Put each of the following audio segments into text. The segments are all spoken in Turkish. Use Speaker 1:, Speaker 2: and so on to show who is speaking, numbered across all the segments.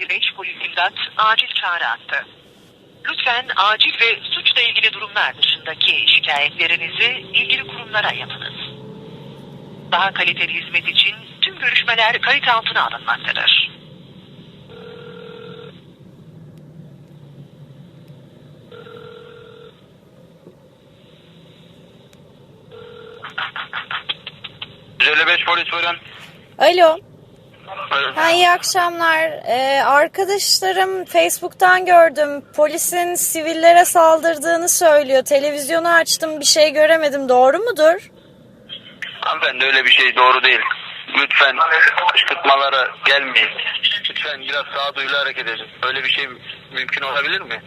Speaker 1: 155 polis imdat acil çağrı attı. Lütfen acil ve suçla ilgili durumlar dışındaki şikayetlerinizi ilgili kurumlara yapınız. Daha kaliteli hizmet için tüm görüşmeler kayıt altına alınmaktadır.
Speaker 2: beş polis buyurun.
Speaker 3: Alo. Ha, iyi akşamlar. Ee, arkadaşlarım Facebook'tan gördüm. Polisin sivillere saldırdığını söylüyor. Televizyonu açtım bir şey göremedim. Doğru mudur?
Speaker 2: Hanımefendi öyle bir şey doğru değil. Lütfen kışkırtmalara gelmeyin. Lütfen biraz sağduyulu hareket edin. Böyle bir şey mümkün olabilir mi?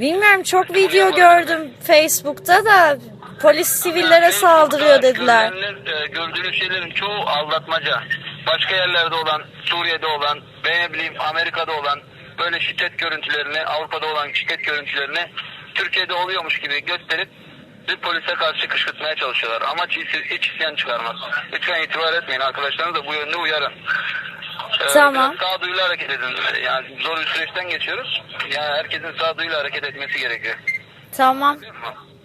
Speaker 3: Bilmiyorum çok video gördüm Facebook'ta da polis sivillere saldırıyor dediler.
Speaker 2: Görülenler, e, gördüğünüz şeylerin çoğu aldatmaca. Başka yerlerde olan, Suriye'de olan, ve ne bileyim Amerika'da olan böyle şiddet görüntülerini, Avrupa'da olan şiddet görüntülerini Türkiye'de oluyormuş gibi gösterip bir polise karşı kışkırtmaya çalışıyorlar. Amaç hiç, hiç isyan çıkarmak. Lütfen itibar etmeyin. Arkadaşlarınız da bu yönde uyarın. Ee,
Speaker 3: Tamam.
Speaker 2: Biraz sağduyulu hareket edin. Yani zor bir süreçten geçiyoruz. Yani herkesin sağduyuyla hareket etmesi gerekiyor.
Speaker 3: Tamam.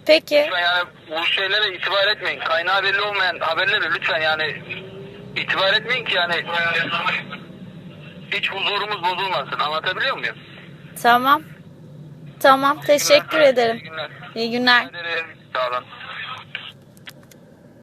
Speaker 3: Peki.
Speaker 2: Lütfen yani bu şeylere itibar etmeyin. Kaynağı belli olmayan haberlere lütfen yani itibar etmeyin ki yani hiç huzurumuz bozulmasın. Anlatabiliyor muyum?
Speaker 3: Tamam. Tamam. Teşekkür
Speaker 2: İyi
Speaker 3: ederim.
Speaker 2: günler.
Speaker 3: İyi günler.
Speaker 2: Sağ olun.